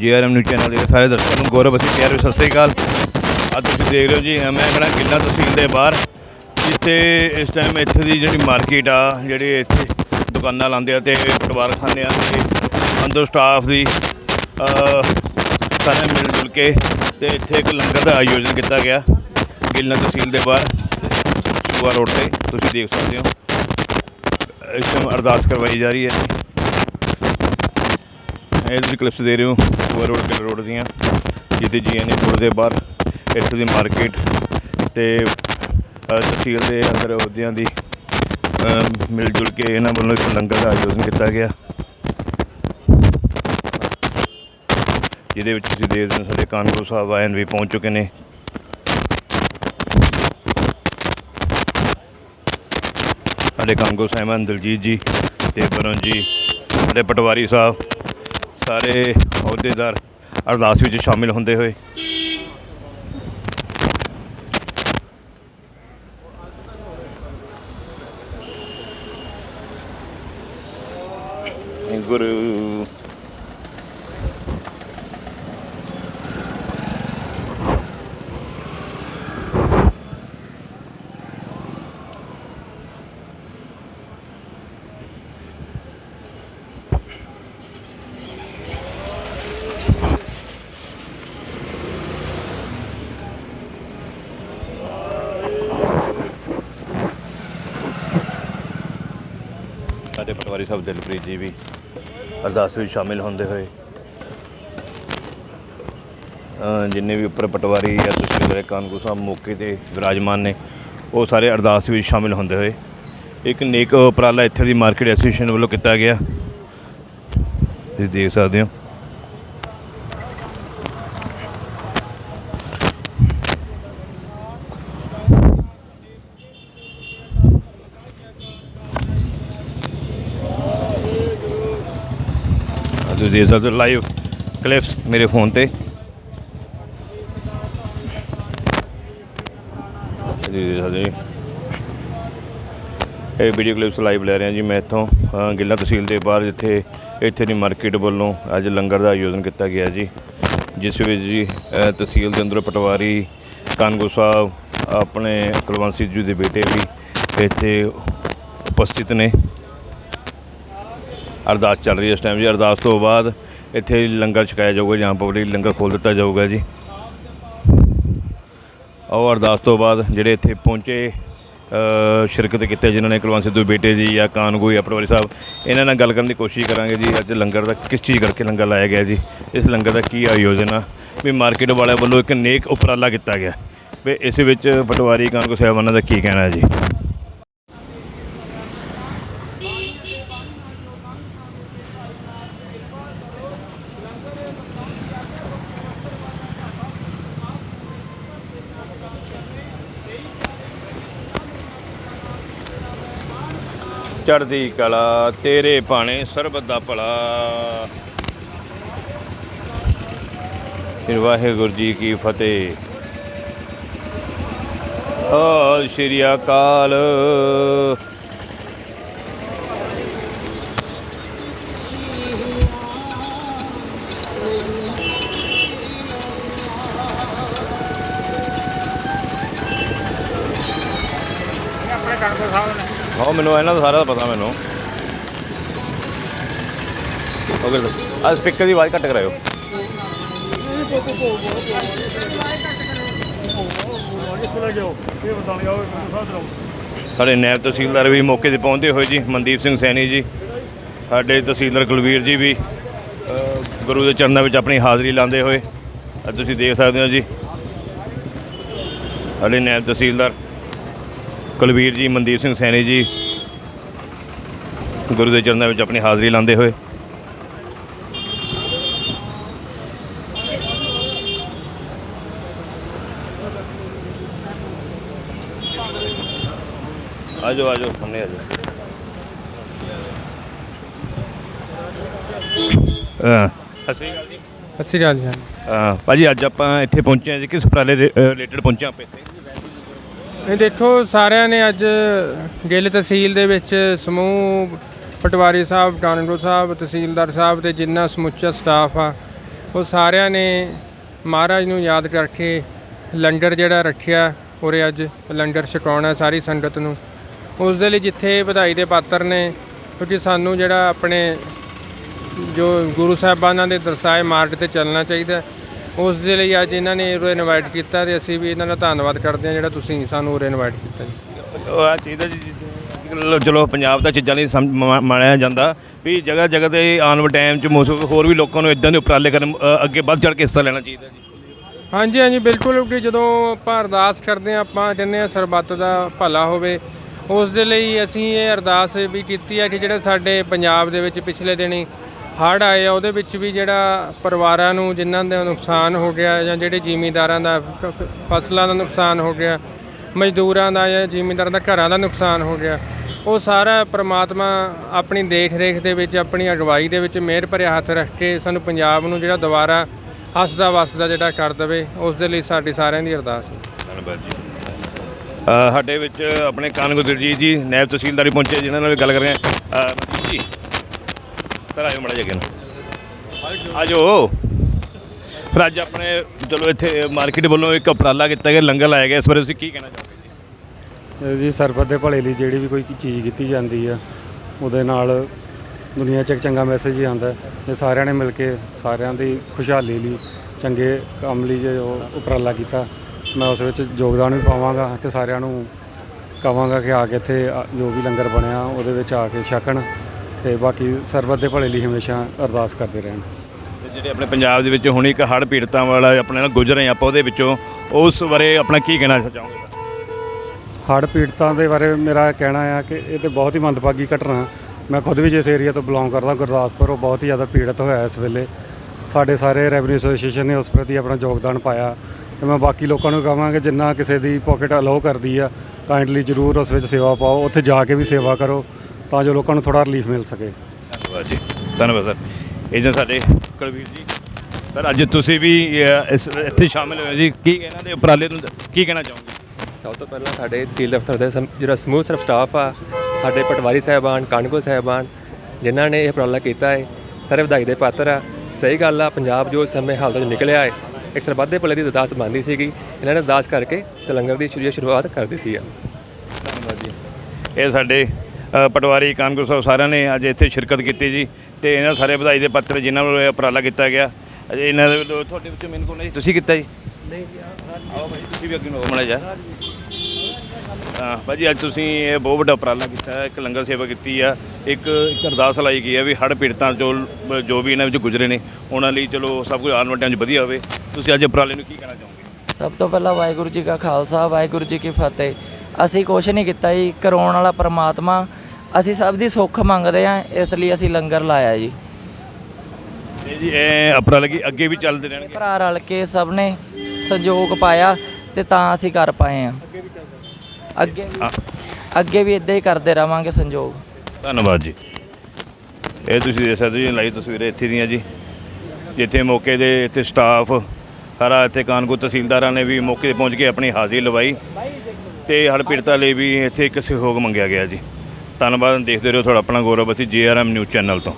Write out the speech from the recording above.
ਜੀਆਰਐਮ news channel ਦੇ ਸਾਰੇ ਦਰਸ਼ਕਾਂ ਨੂੰ ਗੌਰਵ ਅਸੀਂ ਪਿਆਰੇ ਸਤਿ ਸ੍ਰੀ ਅਕਾਲ। ਅੱਜ ਤੁਸੀਂ ਦੇਖ ਰਹੇ ਹੋ ਜੀ ਮੈਂ ਖੜਾ ਕਿੰਨਾ ਤਹਿਸੀਲ ਦੇ ਬਾਹਰ ਜਿੱਥੇ ਇਸ ਟਾਈਮ ਇੱਥੇ ਦੀ ਜਿਹੜੀ ਮਾਰਕੀਟ ਆ ਜਿਹੜੇ ਇੱਥੇ ਦੁਕਾਨਾਂ ਲਾਉਂਦੇ ਆ ਤੇ ਆ ਦੇ ਅੰਦਰ ਸਟਾਫ ਦੀ ਅਹ, ਸਾਰੇ ਮਿਲ ਜੁਲ ਕੇ ਤੇ ਇੱਥੇ ਇੱਕ ਲੰਗਰ ਦਾ ਆਯੋਜਨ ਕੀਤਾ ਗਿਆ ਗਿਲਨਾ ਤਹਿਸੀਲ ਦੇ ਬਾਹਰ ਸੂਆ ਰੋਡ ਤੇ ਤੁਸੀਂ ਦੇਖ ਸਕਦੇ ਹੋ। ਇਸ ਟਾਈਮ ਅਰਦਾਸ ਕਰਵਾਈ ਜਾ ਰਹੀ ਹੈ ਇਹ ਤੁਸੀਂ ਕਲਿੱਪਸ ਦੇ ਰਹੇ ਹੋ ਸੂਆ ਰੋਡ ਤੇ ਰੋਡ ਦੀਆਂ, ਜਿੱਥੇ ਜੀ ਨੇ ਦੇ ਬਾਹਰ, ਇੱਥੇ ਦੀ ਮਾਰਕੀਟ ਤੇ ਤਹਿਸੀਲ ਦੇ ਅੰਦਰ ਅਹੁਦਿਆਂ ਦੀ ਮਿਲ ਜੁਲ ਕੇ ਇਹਨਾਂ ਵੱਲੋਂ ਇੱਕ ਲੰਗਰ ਦਾ ਆਯੋਜਨ ਕੀਤਾ ਗਿਆ। ਜਿਹਦੇ ਵਿੱਚ ਤੁਸੀਂ ਦੇਖਦੇ ਹੋ ਸਾਡੇ ਕਾਨੂੰਗੋ ਸਾਹਿਬ ਆਇਨ ਵੀ ਪਹੁੰਚ ਚੁੱਕੇ ਨੇ। ਸਾਡੇ ਕਾਨੂੰਗੋ ਸਾਹਿਬਾਨ ਦਲਜੀਤ ਜੀ ਤੇ ਬਰਨ ਜੀ, ਸਾਡੇ ਪਟਵਾਰੀ ਸਾਹਿਬ ਸਾਰੇ ਅਹੁਦੇਦਾਰ ਅਰਦਾਸ ਵਿੱਚ ਸ਼ਾਮਿਲ ਹੁੰਦੇ ਹੋਏ। ਗੁਰੂ ਸਾਡੇ ਪਟਵਾਰੀ ਸਾਹਿਬ ਦਿਲਪ੍ਰੀਤ ਜੀ ਵੀ ਅਰਦਾਸ ਵਿੱਚ ਸ਼ਾਮਿਲ ਹੁੰਦੇ ਹੋਏ। ਜਿੰਨੇ ਵੀ ਉੱਪਰ ਪਟਵਾਰੀ ਜਾਂ ਤੁਸੀਂ ਮੇਰੇ ਸਾਹਿਬ ਮੌਕੇ ਤੇ ਵਿਰਾਜਮਾਨ ਨੇ, ਉਹ ਸਾਰੇ ਅਰਦਾਸ ਵਿੱਚ ਸ਼ਾਮਿਲ ਹੁੰਦੇ ਹੋਏ। ਇੱਕ ਨੇਕ ਉਪਰਾਲਾ ਇੱਥੇ ਦੀ ਮਾਰਕੀਟ ਐਸੋਸੀਏਸ਼ਨ ਵੱਲੋਂ ਕੀਤਾ ਗਿਆ। ਤੁਸੀਂ ਦੇਖ ਸਕਦੇ ਹੋ। ਤੁਸੀਂ ਦੇਖ ਸਕਦੇ ਲਾਈਵ ਕਲਿੱਪਸ ਮੇਰੇ ਫੋਨ ਤੇ। ਜੀ ਜੀ। ਇਹ ਵੀਡੀਓ ਕਲਿੱਪਸ ਲਾਈਵ ਲੈ ਰਿਹਾ ਜੀ ਮੈਂ ਇੱਥੋਂ। ਗਿੱਲਾ ਤਹਿਸੀਲ ਦੇ ਬਾਹਰ ਜਿੱਥੇ ਇੱਥੇ ਦੀ ਮਾਰਕੀਟ ਵੱਲੋਂ ਅੱਜ ਲੰਗਰ ਦਾ ਆਯੋਜਨ ਕੀਤਾ ਗਿਆ ਜੀ। ਜਿਸ ਵਿੱਚ ਜੀ ਤਹਿਸੀਲ ਦੇ ਅੰਦਰ ਪਟਵਾਰੀ ਕਾਨਗੋ ਸਾਹਿਬ, ਆਪਣੇ ਕੁਲਵੰਤ ਸਿੰਘ ਜੀ ਦੇ ਬੇਟੇ ਵੀ ਇੱਥੇ ਉਪਸਥਿਤ ਨੇ। ਅਰਦਾਸ ਚੱਲ ਰਹੀ ਹੈ ਇਸ ਟਾਈਮ ਜੀ। ਅਰਦਾਸ ਤੋਂ ਬਾਅਦ ਇੱਥੇ ਲੰਗਰ ਛਕਾਇਆ ਜਾਊਗਾ ਜਾਂ ਪਬਲਿਕ ਲੰਗਰ ਖੋਲ ਦਿੱਤਾ ਜਾਊਗਾ ਜੀ। ਉਹ ਅਰਦਾਸ ਤੋਂ ਬਾਅਦ ਜਿਹੜੇ ਇੱਥੇ ਪਹੁੰਚੇ ਸ਼ਿਰਕਤ ਕੀਤੇ ਜਿਨ੍ਹਾਂ ਨੇ ਕੁਲਵੰਤ ਸਿੱਧੂ ਬੇਟੇ ਜੀ ਜਾਂ ਕਾਨਗੋ ਜਾਂ ਪਟਵਾਰੀ ਸਾਹਿਬ, ਇਹਨਾਂ ਨਾਲ ਗੱਲ ਕਰਨ ਦੀ ਕੋਸ਼ਿਸ਼ ਕਰਾਂਗੇ ਜੀ। ਅੱਜ ਲੰਗਰ ਦਾ ਕਿਸ ਚੀਜ਼ ਕਰਕੇ ਲੰਗਰ ਲਾਇਆ ਗਿਆ ਜੀ? ਇਸ ਲੰਗਰ ਦਾ ਕੀ ਆਯੋਜਨ ਆ? ਵੀ ਮਾਰਕੀਟ ਵਾਲਿਆਂ ਵੱਲੋਂ ਇੱਕ ਨੇਕ ਉਪਰਾਲਾ ਕੀਤਾ ਗਿਆ। ਵੀ ਇਸ ਵਿੱਚ ਪਟਵਾਰੀ ਕਾਨਗੋ ਸਾਹਿਬਾਨਾਂ ਦਾ ਕੀ ਕਹਿਣਾ ਹੈ ਜੀ? ਚੜ੍ਹਦੀ ਕਲਾ, ਤੇਰੇ ਭਾਣੇ ਸਰਬਤ ਦਾ ਭਲਾ। ਫਿਰ ਵਾਹਿਗੁਰੂ ਜੀ ਕੀ ਫਤਿਹ। ਆ ਸ਼੍ਰੀ ਅਕਾਲ। ਆਪਣੇ ਕਾਨੂੰਗੋ ਸਾਹਿਬ ਨੇ। ਹਾਂ ਮੈਨੂੰ, ਇਹਨਾਂ ਦਾ ਸਾਰਾ ਪਤਾ ਮੈਨੂੰ। ਓਕੇ ਆ ਸਪੀਕਰ ਦੀ ਆਵਾਜ਼ ਘੱਟ ਕਰਾਇਓ। ਸਾਡੇ ਨੈਬ ਤਹਿਸੀਲਦਾਰ ਵੀ ਮੌਕੇ ਤੇ ਪਹੁੰਚਦੇ ਹੋਏ ਜੀ, ਮਨਦੀਪ ਸਿੰਘ ਸੈਣੀ ਜੀ, ਸਾਡੇ ਤਹਿਸੀਲਦਾਰ ਕੁਲਵੀਰ ਜੀ ਵੀ ਗੁਰੂ ਦੇ ਚਰਨਾਂ ਵਿੱਚ ਆਪਣੀ ਹਾਜ਼ਰੀ ਲਾਉਂਦੇ ਹੋਏ, ਅੱਜ ਤੁਸੀਂ ਦੇਖ ਸਕਦੇ ਹੋ ਜੀ। ਸਾਡੇ ਨੈਬ ਤਹਿਸੀਲਦਾਰ ਕੁਲਵੀਰ ਜੀ ਮਨਦੀਪ ਸਿੰਘ ਸੈਣੀ ਜੀ ਗੁਰੂ ਦੇ ਚਰਨਾਂ ਵਿੱਚ ਆਪਣੀ ਹਾਜ਼ਰੀ ਲਾਉਂਦੇ ਹੋਏ। ਆਜੋ ਆਜੋ ਸਾਹਮਣੇ ਆਜੋ। ਹਾਂ ਸਤਿ ਸ਼੍ਰੀ ਅਕਾਲ ਜੀ। ਸਤਿ ਸ਼੍ਰੀ ਅਕਾਲ ਜੀ ਭਾਜੀ ਅੱਜ ਆਪਾਂ ਇੱਥੇ ਪਹੁੰਚੇ ਹਾਂ ਜੀ ਕਿਸ ਦੇ ਰਿਲੇਟਡ ਪਹੁੰਚੇ ਆਪਾਂ ਇੱਥੇ। ਇਹ ਦੇਖੋ, ਸਾਰਿਆਂ ਨੇ ਅੱਜ ਗਿੱਲ ਤਹਿਸੀਲ ਦੇ ਵਿੱਚ ਸਮੂਹ ਪਟਵਾਰੀ ਸਾਹਿਬ ਕਾਨੂੰਗੋ ਸਾਹਿਬ, ਤਹਿਸੀਲਦਾਰ ਸਾਹਿਬ ਤੇ ਜਿੰਨਾ ਸਮੁੱਚਾ ਸਟਾਫ ਆ, ਉਹ ਸਾਰਿਆਂ ਨੇ ਮਹਾਰਾਜ ਨੂੰ ਯਾਦ ਕਰਕੇ ਲੰਗਰ ਜਿਹੜਾ ਰੱਖਿਆ ਉਰੇ ਅੱਜ, ਲੰਗਰ ਛਕਾਉਣਾ ਸਾਰੀ ਸੰਗਤ ਨੂੰ। ਉਸ ਦੇ ਲਈ ਜਿੱਥੇ ਵਧਾਈ ਦੇ ਪਾਤਰ ਨੇ, ਕਿਉਂਕਿ ਸਾਨੂੰ ਜਿਹੜਾ ਆਪਣੇ ਜੋ ਗੁਰੂ ਸਾਹਿਬਾਨਾਂ ਦੇ ਦਰਸਾਏ ਮਾਰਗ ਤੇ ਚੱਲਣਾ ਚਾਹੀਦਾ ਉਸ ਦੇ ਲਈ ਅੱਜ ਇਹਨਾਂ ਨੇ ਉਰੇ ਇਨਵਾਈਟ ਕੀਤਾ ਤੇ ਅਸੀਂ ਵੀ ਇਹਨਾਂ ਦਾ ਧੰਨਵਾਦ ਕਰਦੇ ਹਾਂ ਜਿਹੜਾ ਤੁਸੀਂ ਸਾਨੂੰ ਉਰੇ ਇਨਵਾਈਟ ਕੀਤਾ ਜੀ। ਉਹ ਆ ਚੀਜ਼ ਜੀ ਚਲੋ- ਪੰਜਾਬ ਦਾ ਚੀਜ਼ਾਂ ਲਈ ਸਮ- ਮ- ਮੰਨਿਆ ਜਾਂਦਾ। ਵੀ ਜਗ੍ਹਾ ਜਗ੍ਹਾ ਤੇ ਆਉਣ ਵਾਲੇ ਟਾਈਮ 'ਚ ਹੋਰ ਵੀ ਲੋਕਾਂ ਨੂੰ ਇਦਾਂ ਦੇ ਉਪਰਾਲੇ ਕਰਨ ਅੱਗੇ ਵੱਧ ਚੜ ਕੇ ਹਿੱਸਾ ਲੈਣਾ ਚਾਹੀਦਾ ਜੀ। ਹਾਂਜੀ ਹਾਂਜੀ ਬਿਲਕੁਲ ਕਿ ਜਦੋਂ ਆਪਾਂ ਅਰਦਾਸ ਕਰਦੇ ਹਾਂ ਆਪਾਂ ਕਹਿੰਦੇ ਹਾਂ ਸਰਬੱਤ ਦਾ ਭਲਾ ਹੋਵੇ। ਉਸ ਦੇ ਲਈ ਅਸੀਂ ਇਹ ਅਰਦਾਸ ਵੀ ਕੀਤੀ ਹੈ ਕਿ ਜਿਹੜੇ ਸਾਡੇ ਪੰਜਾਬ ਦੇ ਵਿੱਚ ਪਿਛਲੇ ਦਿਨੀ ਹੜ੍ਹ ਆਏ ਆ, ਉਹਦੇ ਵਿੱਚ ਵੀ ਜਿਹੜਾ ਪਰਿਵਾਰਾਂ ਨੂੰ ਜਿਨ੍ਹਾਂ ਦਾ ਨੁਕਸਾਨ ਹੋ ਗਿਆ ਜਾਂ ਜਿਹੜੇ ਜ਼ਿਮੀਂਦਾਰਾਂ ਦਾ ਫਸਲਾਂ ਦਾ ਨੁਕਸਾਨ ਹੋ ਗਿਆ, ਮਜ਼ਦੂਰਾਂ ਦਾ ਜਾਂ ਜ਼ਿਮੀਂਦਾਰਾਂ ਦਾ ਘਰਾਂ ਦਾ ਨੁਕਸਾਨ ਹੋ ਗਿਆ, ਉਹ ਸਾਰਾ ਪ੍ਰਮਾਤਮਾ ਆਪਣੀ ਦੇਖ ਰੇਖ ਦੇ ਵਿੱਚ, ਆਪਣੀ ਅਗਵਾਈ ਦੇ ਵਿੱਚ ਮਿਹਰ ਭਰਿਆ ਹੱਥ ਰੱਖ ਕੇ ਸਾਨੂੰ ਪੰਜਾਬ ਨੂੰ ਜਿਹੜਾ ਦੁਬਾਰਾ ਹੱਸਦਾ ਵਸਦਾ ਜਿਹੜਾ ਕਰ ਦੇਵੇ, ਉਸ ਦੇ ਲਈ ਸਾਡੀ ਸਾਰਿਆਂ ਦੀ ਅਰਦਾਸ ਹੈ। ਧੰਨਵਾਦ ਜੀ। ਸਾਡੇ ਵਿੱਚ ਆਪਣੇ ਕਾਨਗੁਰ ਜੀ ਜੀ ਨਾਇਬ ਤਹਿਸੀਲਦਾਰੀ ਪਹੁੰਚੇ, ਜਿਨ੍ਹਾਂ ਨਾਲ ਵੀ ਗੱਲ ਕਰ ਰਹੇ ਹਾਂ। ਸਰ ਆਇਓ ਮੜਾ ਜਗੇ ਨੂੰ। ਆਜੋ। ਫਿਰ ਅੱਜ ਆਪਣੇ, ਚਲੋ ਇੱਥੇ ਮਾਰਕੀਟ ਵੱਲੋਂ ਇੱਕ ਉਪਰਾਲਾ ਕੀਤਾ ਗਿਆ, ਲੰਗਰ ਲਾਇਆ ਗਿਆ। ਇਸ ਬਾਰੇ ਤੁਸੀਂ ਕੀ ਕਹਿਣਾ ਚਾਹੋਗੇ ਜੀ? ਸਰਬਤ ਦੇ ਭਲੇ ਲਈ ਜਿਹੜੀ ਵੀ ਕੋਈ ਚੀਜ਼ ਕੀਤੀ ਜਾਂਦੀ ਆ, ਉਹਦੇ ਨਾਲ ਦੁਨੀਆ 'ਚ ਇੱਕ ਚੰਗਾ ਮੈਸੇਜ ਹੀ ਆਉਂਦਾ ਇਹ ਸਾਰਿਆਂ ਨੇ ਮਿਲ ਕੇ, ਸਾਰਿਆਂ ਦੀ ਖੁਸ਼ਹਾਲੀ ਲਈ ਚੰਗੇ ਕੰਮ ਲਈ ਜੋ ਉਪਰਾਲਾ ਕੀਤਾ। ਮੈਂ ਉਸ ਵਿੱਚ ਯੋਗਦਾਨ ਵੀ ਪਾਵਾਂਗਾ ਤੇ ਸਾਰਿਆਂ ਨੂੰ ਕਹਾਂਗਾ ਕਿ ਆ ਕੇ ਇੱਥੇ ਜੋ ਵੀ ਲੰਗਰ ਬਣਿਆ, ਉਹਦੇ ਵਿੱਚ ਆ ਕੇ ਛਕਣ। ਤੇ ਬਾਕੀ ਸਰਬਤ ਦੇ ਭਲੇ ਲਈ ਹਮੇਸ਼ਾ ਅਰਦਾਸ ਕਰਦੇ ਰਹਿਣ। ਤੇ ਜਿਹੜੇ ਆਪਣੇ ਪੰਜਾਬ ਦੇ ਵਿੱਚ ਹੁਣ ਇੱਕ ਹੜ੍ਹ ਪੀੜਤਾਂ ਵਾਲਾ ਆਪਣੇ ਨਾਲ ਗੁਜ਼ਰ ਰਹੇ ਆਪਾਂ ਉਹਦੇ ਵਿੱਚੋਂ ਉਸ ਬਾਰੇ ਆਪਣਾ ਕੀ ਕਹਿਣਾ ਚਾਹੋਗੇ? ਹੜ੍ਹ ਪੀੜਤਾਂ ਦੇ ਬਾਰੇ ਮੇਰਾ ਕਹਿਣਾ ਆ ਕਿ ਇਹ ਤੇ ਬਹੁਤ ਹੀ ਮੰਦਭਾਗੀ ਘਟਨਾ। ਮੈਂ ਖੁਦ ਵੀ ਜਿਸ ਏਰੀਆ ਤੋਂ ਬਿਲੋਂਗ ਕਰਦਾ ਗੁਰਦਾਸਪੁਰ ਉਹ ਬਹੁਤ ਹੀ ਜ਼ਿਆਦਾ ਪੀੜਤ ਹੋਇਆ ਇਸ ਵੇਲੇ। ਸਾਡੇ ਸਾਰੇ ਰੈਵਨਿਊ ਐਸੋਸੀਏਸ਼ਨ ਨੇ ਉਸ ਪ੍ਰਤੀ ਆਪਣਾ ਯੋਗਦਾਨ ਪਾਇਆ। ਤੇ ਮੈਂ ਬਾਕੀ ਲੋਕਾਂ ਨੂੰ ਕਹਾਂਗਾ ਕਿ ਜਿੰਨਾ ਕਿਸੇ ਦੀ ਪਾਕਟ ਅਲਾਉ ਕਰਦੀ ਆ ਕਾਈਂਡਲੀ ਜ਼ਰੂਰ ਉਸ ਵਿੱਚ ਸੇਵਾ ਪਾਓ ਉੱਥੇ ਜਾ ਕੇ ਵੀ ਸੇਵਾ ਕਰੋ। ਤਾਂ ਜੋ ਲੋਕਾਂ ਨੂੰ ਥੋੜਾ ਰਿਲੀਫ ਮਿਲ ਸਕੇ। ਧੰਨਵਾਦ ਜੀ। ਧੰਨਵਾਦ ਸਰ। ਇਹ ਜੋ ਸਾਡੇ ਕੁਲਵੀਰ ਜੀ ਸਰ ਅੱਜ ਤੁਸੀਂ ਵੀ ਇਸ ਇੱਥੇ ਸ਼ਾਮਿਲ ਹੋਏ ਜੀ। ਕੀ ਇਹਨਾਂ ਦੇ ਉਪਰਾਲੇ ਨੂੰ ਕੀ ਕਹਿਣਾ ਚਾਹੋਗੇ? ਸਭ ਤੋਂ ਪਹਿਲਾਂ ਸਾਡੇ ਤਹਿਸੀਲ ਦਫ਼ਤਰ ਦੇ ਸਮ- ਜਿਹੜਾ ਸਮੂਹ ਸਰਫ ਸਟਾਫ ਆ ਸਾਡੇ ਪਟਵਾਰੀ ਸਾਹਿਬਾਨ ਕਾਨੂੰਗੋ ਸਾਹਿਬਾਨ ਜਿਨ੍ਹਾਂ ਨੇ ਇਹ ਉਪਰਾਲਾ ਕੀਤਾ ਹੈ ਸਾਰੇ ਵਧਾਈ ਦੇ ਪਾਤਰ ਆ। ਸਹੀ ਗੱਲ ਆ ਪੰਜਾਬ ਜੋ ਇਸ ਸਮੇਂ ਹਾਲਤ ਵਿੱਚ ਨਿਕਲਿਆ ਹੈ ਇੱਕ ਸਰਬੱਤ ਦੇ ਭਲੇ ਦੀ ਅਰਦਾਸ ਬਣਦੀ ਸੀਗੀ। ਇਹਨਾਂ ਨੇ ਅਰਦਾਸ ਕਰਕੇ ਤੇ ਲੰਗਰ ਦੀ ਸ਼ੁਰੂ ਸ਼ੁਰੂਆਤ ਕਰ ਦਿੱਤੀ ਆ। ਧੰਨਵਾਦ ਜੀ। ਇਹ ਸਾਡੇ ਪਟਵਾਰੀ ਕਾਨਗੁਰ ਸਾਹਿਬ ਸਾਰਿਆਂ ਨੇ ਅੱਜ ਇੱਥੇ ਸ਼ਿਰਕਤ ਕੀਤੀ ਜੀ ਤੇ ਇਹਨਾਂ ਸਾਰੇ ਵਧਾਈ ਦੇ ਪੱਤਰ ਜਿਨ੍ਹਾਂ ਵੱਲੋਂ ਇਹ ਉਪਰਾਲਾ ਕੀਤਾ ਗਿਆ। ਅਜੇ ਇਹਨਾਂ ਦੇ ਵੱਲੋਂ ਤੁਹਾਡੇ ਵਿੱਚੋਂ ਮੈਨੂੰ ਕੋਲ ਤੁਸੀਂ ਕੀਤਾ ਜੀ? ਨਹੀਂ ਆਓ ਭਾਈ ਤੁਸੀਂ ਵੀ ਅੱਗੇ ਨੂੰ ਮਾੜਾ ਜਾ ਹਾਂ ਭਾਜੀ ਅੱਜ ਤੁਸੀਂ ਇਹ ਬਹੁਤ ਵੱਡਾ ਉਪਰਾਲਾ ਕੀਤਾ ਹੈ, ਇੱਕ ਲੰਗਰ ਸੇਵਾ ਕੀਤੀ ਆ। ਇੱਕ ਇੱਕ ਅਰਦਾਸ ਲਾਈ ਗਈ ਹੈ ਵੀ ਹੜ੍ਹ ਪੀੜਤਾਂ ਜੋ ਜੋ ਵੀ ਇਹਨਾਂ ਵਿੱਚ ਗੁਜ਼ਰੇ ਨੇ ਉਹਨਾਂ ਲਈ ਚਲੋ ਸਭ ਕੁਝ ਆਉਣ ਵਾਲੇ ਟਾਈਮ 'ਚ ਵਧੀਆ ਹੋਵੇ। ਤੁਸੀਂ ਅੱਜ ਉਪਰਾਲੇ ਨੂੰ ਕੀ ਕਹਿਣਾ ਚਾਹੋਗੇ? ਸਭ ਤੋਂ ਪਹਿਲਾਂ ਵਾਹਿਗੁਰੂ ਜੀ ਕਾ ਖਾਲਸਾ ਵਾਹਿਗੁਰੂ ਜੀ ਕੀ ਫਤਿਹ। ਅਸੀਂ ਕੁਛ ਨਹੀਂ ਕੀਤਾ ਜੀ। ਕਰਾਉਣ ਵਾਲਾ ਪ੍ਰਮਾਤਮਾ ਅਸੀਂ ਸਭ ਦੀ ਸੁੱਖ ਮੰਗਦੇ ਆ ਇਸ ਲਈ ਅਸੀਂ ਲੰਗਰ ਲਾਇਆ ਜੀ। ਇਹ ਜੀ ਇਹ ਉਪਰਾਲੇ ਕੀ ਅੱਗੇ ਵੀ ਚੱਲਦੇ ਰਹਿਣਗੇ? ਭਰਾ ਰਲ ਕੇ ਸਭ ਨੇ ਸਹਿਯੋਗ ਪਾਇਆ ਤੇ ਤਾਂ ਅਸੀਂ ਕਰ ਪਾਏ ਆ ਅੱਗੇ ਵੀ। ਅੱਗੇ ਵੀ ਇਦਾਂ ਹੀ ਕਰਦੇ ਰਵਾਂਗੇ ਸੰਯੋਗ ਧੰਨਵਾਦ ਜੀ। ਇਹ ਤੁਸੀਂ ਦੇਖ ਸਕਦੇ ਜੀ ਲਾਈਵ ਤਸਵੀਰਾਂ ਇੱਥੇ ਦੀਆਂ ਜੀ। ਜਿੱਥੇ ਮੌਕੇ ਦੇ ਇੱਥੇ ਸਟਾਫ ਸਾਰਾ ਇੱਥੇ ਕਾਨਗੋ ਤਹਿਸੀਲਦਾਰਾਂ ਨੇ ਵੀ ਮੌਕੇ ਤੇ ਪਹੁੰਚ ਕੇ ਆਪਣੀ ਹਾਜ਼ਰੀ ਲਵਾਈ। ਤੇ ਹੜ੍ਹ ਪੀੜਤਾਂ ਲਈ ਵੀ ਇੱਥੇ ਇੱਕ ਸਹਿਯੋਗ ਮੰਗਿਆ ਗਿਆ ਜੀ। ਧੰਨਵਾਦ। ਦੇਖਦੇ ਰਹੋ ਤੁਹਾਡਾ ਆਪਣਾ ਗੌਰਵ। ਅਸੀਂ ਜੇਆਰਐਮ ਨਿਊਜ਼ ਚੈਨਲ ਤੋਂ।